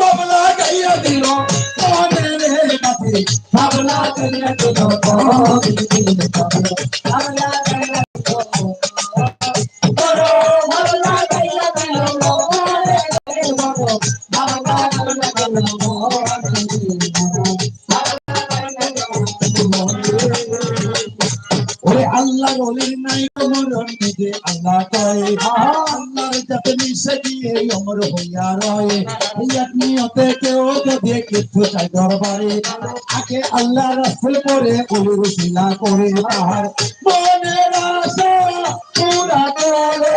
বাবলা গাইয়া দিল তোমাদের কাছে বাবলা গাইয়া দিল বাবলা গাইয়া বাবলা গাইয়া দিল আল্লাহ বলির নাই মরণ নিজে আল্লাহ কয় আল্লাহর যাতে মিশে গিয়ে অমর হইয়া রয়। ইয়াত নিয়তে কেউ যদি কিছু চাই দরবারে আগে আল্লাহ রাসূল করে ওলির শিলা করে তাহার। মনের আশা পুরা করে।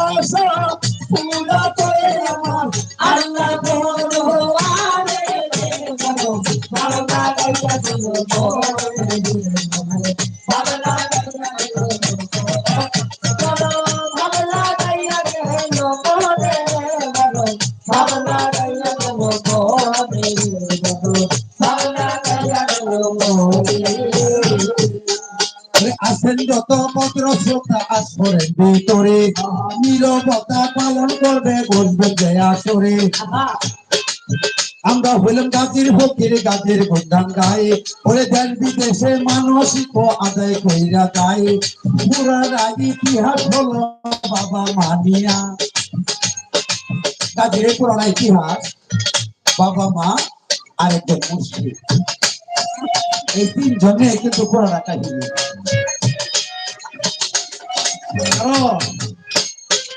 আশা পুরা করে। আসেন যত পত্র শ্রোতা আসরের ভিতরে। নিরবতা পালন করবে বসবে আসরে আমরা হইলাম গাছের ফকির গাছের গুণগান গায়ে ওরে দেশ বিদেশে মানসিক আদায় কইরা গায়ে পুরার ইতিহাস হলো বাবা মানিয়া। গাছের পুরানা ইতিহাস, বাবা মা আর একজন মুসলিম। এই তিনজনে কিন্তু পুরানা কাহিনী।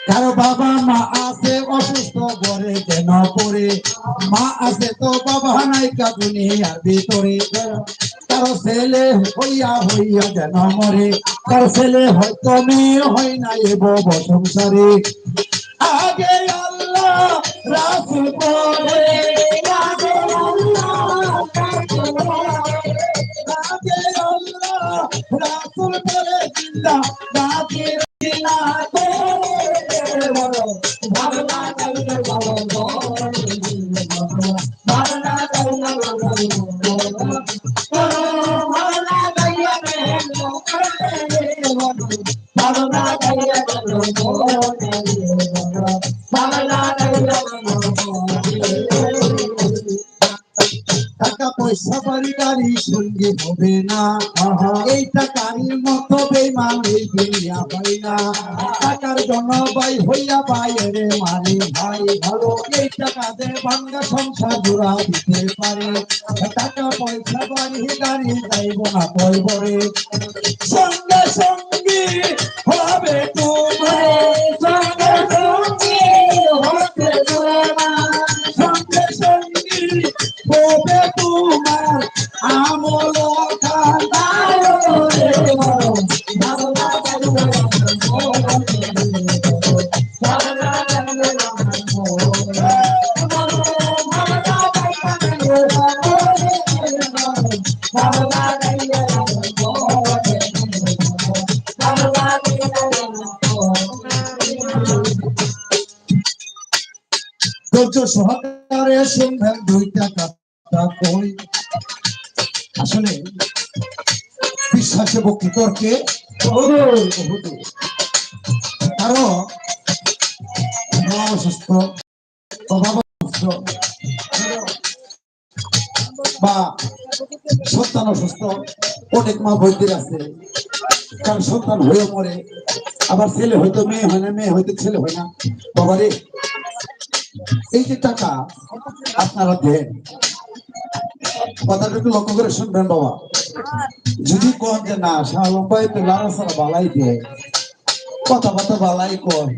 কারও বাবা মা আছে অসুস্থ ঘরে কেন করে মা আছে তো বাবা নাই দুনিয়ার ভিতরে। কারও ছেলে হইয়া হইয়া যেন মরে। কারও ছেলে হয়তো মেয়ে হয় না এব সংসারে। আগে আল্লাহ রাসুল পরে পরে, পরে টাকা পয়সা বাড়ি গাড়ি সঙ্গে হবে না। এই টাকার বাই হইয়া বাইরে মারে। ভাই, ভালো, এই টাকা দে বাংলা সংসার জোড়া দিতে পারে। টাকা পয়সা বাড়ি গাড়ি যাইব না বলবরে সঙ্গে সঙ্গে হবে তোমার কারণ মা অসুস্থ বাবা অসুস্থ বা সন্তান অসুস্থ অনেক মা বৈদ্যের আছে। কারণ সন্তান হয়ে মরে, আবার ছেলে হয়তো মেয়ে হয় না, মেয়ে হয়তো ছেলে হয় না। বাবারে, এই যে টাকা আপনারা দেন কথাটা একটু লক্ষ্য করে শুনবেন বাবা। যদি কোন যে না শাহ লম্বাই তো লাড়াছাড়া বালাই দেয়। কথা কথা বালাই কয়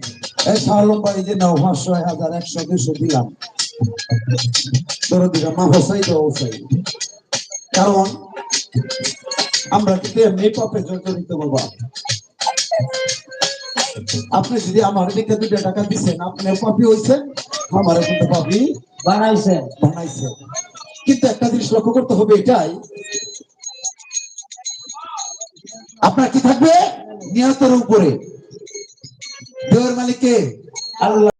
এই শাহ লম্বাই যে পাঁচশো, এক হাজার, একশো দুশো দিলাম। দিলাম মা তো কারণ আমরা কিন্তু এমনি পাপে বাবা। আপনি যদি আমার দিকে দুটো টাকা দিচ্ছেন আপনি পাপি হয়েছেন আমার কিন্তু পাপি বানাইছেন বানাইছে কিন্তু একটা জিনিস লক্ষ্য করতে হবে এটাই। আপনার কি থাকবে? নিহতের উপরে। দেওয়ার মালিককে আল্লাহ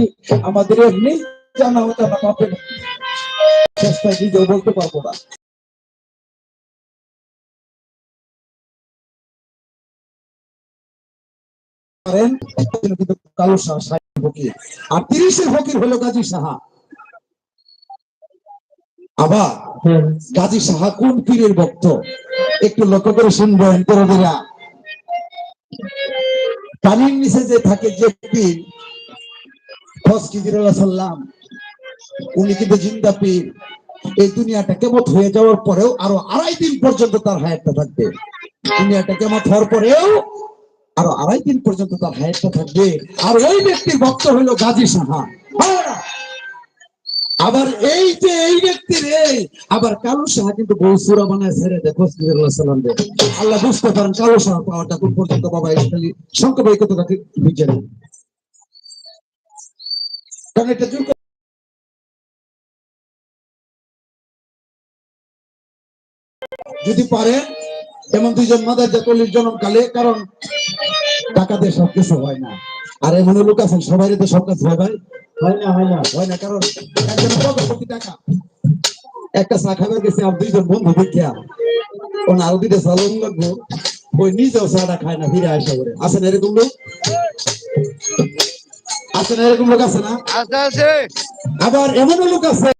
কি আমাদের এমনি জানা হতো না বাপের চেষ্টা নিজেও বলতে পারব না। পারেন কিন্তু কালো শাহ সাহেব ফকির। আর তিরিশের ফকির হলো গাজী সাহা আবার গাজী সাহা কোন পীরের ভক্ত? একটু লক্ষ্য করে শুনবেন তরুণীরা পানির নিচে যে থাকে যে পীর সাল্লাম, উনি কিন্তু জিন্দা পীর। এই দুনিয়াটা কেমত হয়ে যাওয়ার পরেও আরও আড়াই দিন পর্যন্ত তার হায়াতটা থাকবে। দুনিয়াটা কেমত হওয়ার পরেও আরও আড়াই দিন পর্যন্ত তার হায়াতটা থাকবে। আর ওই ব্যক্তির ভক্ত গাজী সাহা। আবার এই যে এই ব্যক্তির এই আবার কালু সাহা কিন্তু বহু সুরা বানায় ছেড়ে সাল্লাম আল্লাহ বুঝতে পারেন কালু সাহা পাওয়াটা কোন পর্যন্ত বাবা খালি সংখ্যা কারণ এটা জোর যদি পারেন এমন দুইজন মাদার জাতলির জন্মকালে কারণ টাকা দিয়ে সবকিছু হয় না। আর এমন লোক আছেন সবাই তো সব কাজ হয় ভাই। হয় না হয় না। হয় না কারণ একজন কোটি টাকা। একটা চা খাবার গেছে আর দুইজন বন্ধু দেখিয়া কোন আরও দুইটা লাগবো। ওই নিজেও চাটা খায় না ফিরে আসা করে আছেন এরকম লোক? আছেন এরকম লোক আছে না? আছে আছে। আবার এমনও লোক আছে?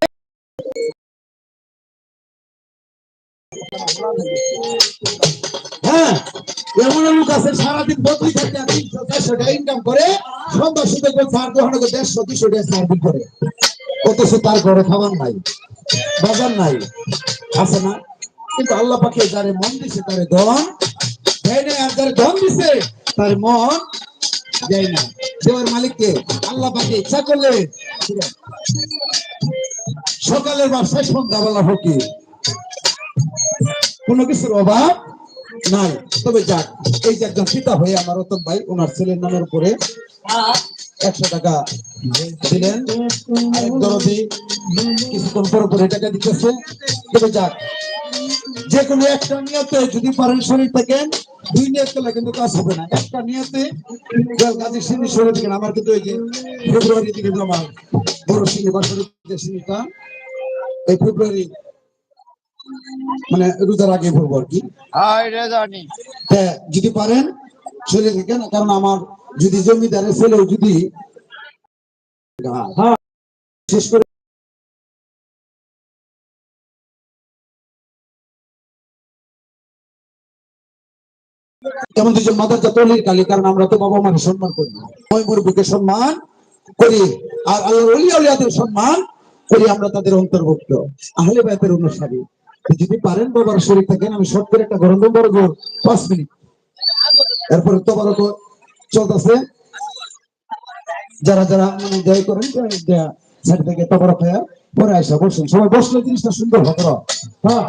হ্যাঁ এমন লোক আছে সারাদিন বদলি থাকে তিনশো চারশো টাকা ইনকাম করে সন্ধ্যা সুযোগ চার দোকানে দেড়শো দুশো টাকা সার্ভিস করে। অথচ তার ঘরে খাবার নাই বাজার নাই আছে না? কিন্তু আল্লাহ পাকে যারে মন দিছে তারে ধন দেয় না আর যারে ধন দিছে তার মন দেয় না। দেওয়ার মালিককে আল্লাহ পাকে। ইচ্ছা করলে সকালের ব্যবসায় সন্ধ্যাবেলা ফকির কোনো কিছুর অভাব নাই। তবে যাক, এই যে একজন পিতা হয়ে আমার রতন ভাই, ওনার ছেলের নামের উপরে একশো টাকা দিলেন। কিছুক্ষণ পর পরে টাকা দিতেছে। তবে যাক যে কোনো একটা নিয়তে যদি পারেন শরীর থাকেন দুই নিয়ত করলে কিন্তু কাজ হবে না। একটা নিয়তে গাজী সিনি শরীর থাকেন আমার কিন্তু এই যে ফেব্রুয়ারি থেকে জমা বড় সিনি বা শরীর সিনিটা এই ফেব্রুয়ারি মানে রোজার আগে ভরবো আর কি। হ্যাঁ, যদি পারেন শরীর থাকেন কারণ আমার যদি জমিদারের ছেলেও যদি হ্যাঁ, শেষ করে যেমন দুজন মাদার জাতলির কালী, কারণ আমরা তো বাবা মাকে সম্মান করি। ওই মুরব্বীকে সম্মান করি, আর আল্লাহ অলি সম্মান করি আমরা তাদের অন্তর্ভুক্ত। আহলে বায়তের অনুসারী, যদি পারেন বাবার শরীর থাকেন আমি শর্ট করে একটা গরম জোর পাঁচ মিনিট। এরপরে তো বড় চলতেছে। যারা যারা মানে জয় করেন সাইড থেকে তবর খায়া পরে আসা বসুন। সবাই বসলে জিনিসটা সুন্দর হবে হ্যাঁ।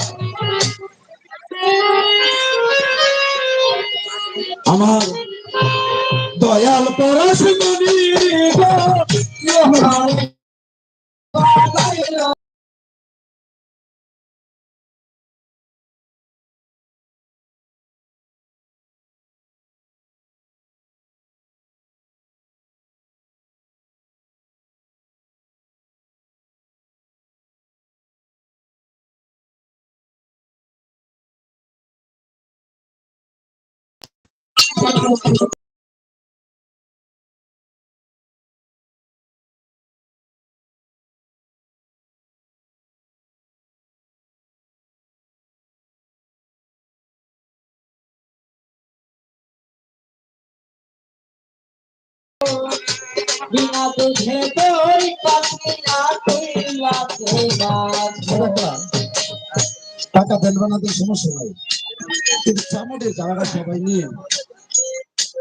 আমার দয়াল পরশমণি বিনা পাখি না তুইলা তুইলা টাকা দেন বানাতে সমস্যা নাই। কিন্তু চামড়ের জায়গাটা সবাই নিয়ে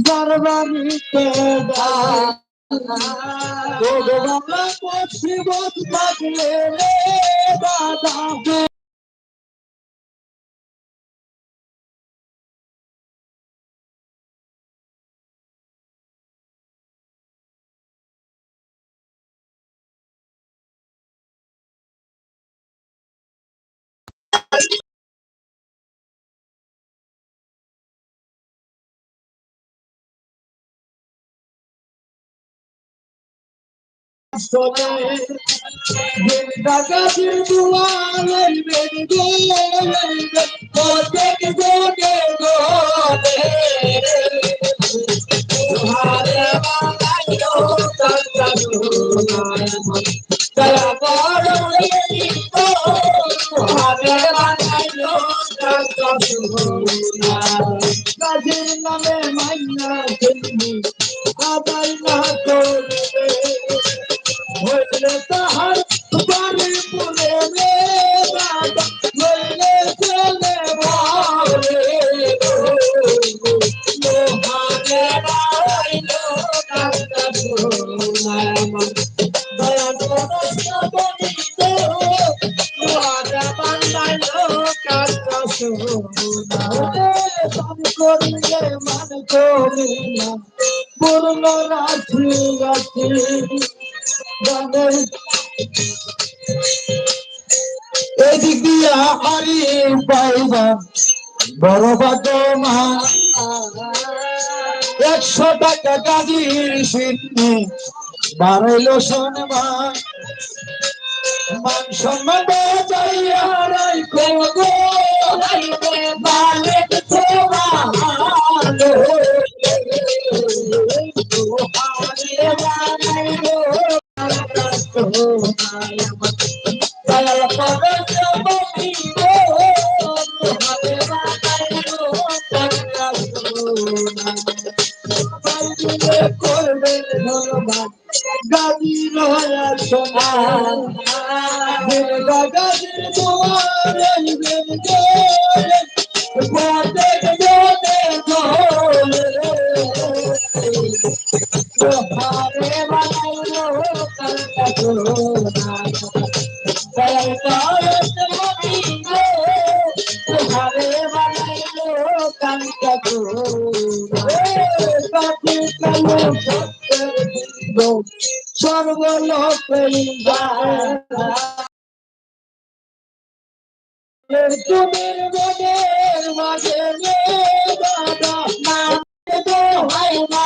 দরবারিতে দাদা পশ্চিম দাদা Yeah. করিলে মান করিলা পূর্ণ রাত্রি রাত্রি এদিক দিয়া হারি পাইবা বড় বাদমা একশো টাকা গাজির সিন্নি বাড়াইল মান সম্মান চাইয়া কলকা জোনা কাটি কালো সত্যের বিন্দু সর্বলোকে তুমির মনের মাঝে দাদা না হয় না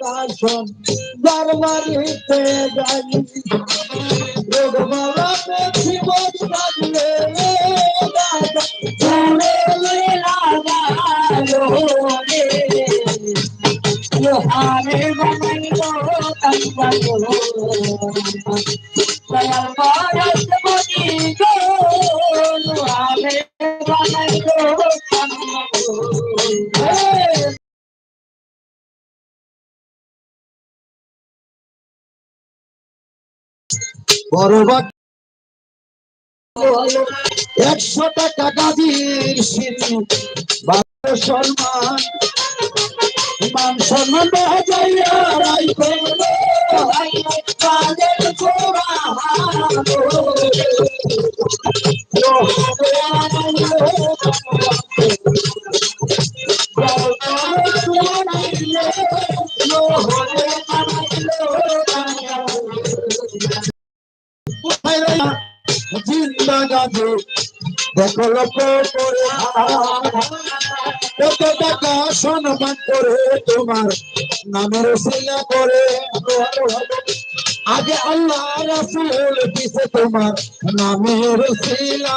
বাসন দরবারিতে যাই রোগ মারাতে জীবন দাদা চলে লাগালো রে লোহারে দয়াল কান্দালো একশো টাকা গাদির সিঁড়ি বারো সম্মান মান সম্মান দেখা যাইয়া রাইতে কাদের ছোড়া জিন্দা গাছে দেখো লোক করে কত টাকা সম্মান করে তোমার নামের সিলা করে। আগে আল্লাহ রাসুল পিছে তোমার নামের সিলা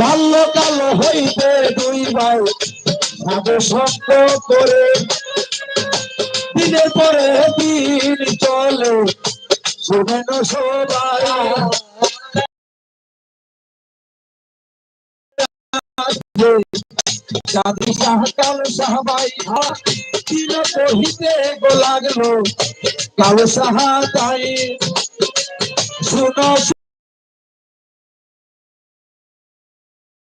বাল্যকাল হইতে দুই ভাই সাধু সঙ্গ করে দিনের পরে দিন চলে, শুনেন সবাই। চাঁদি শাহ কাল সাহাবাই দিন কহিতে লাগল, কাল সাহা তাই শুনো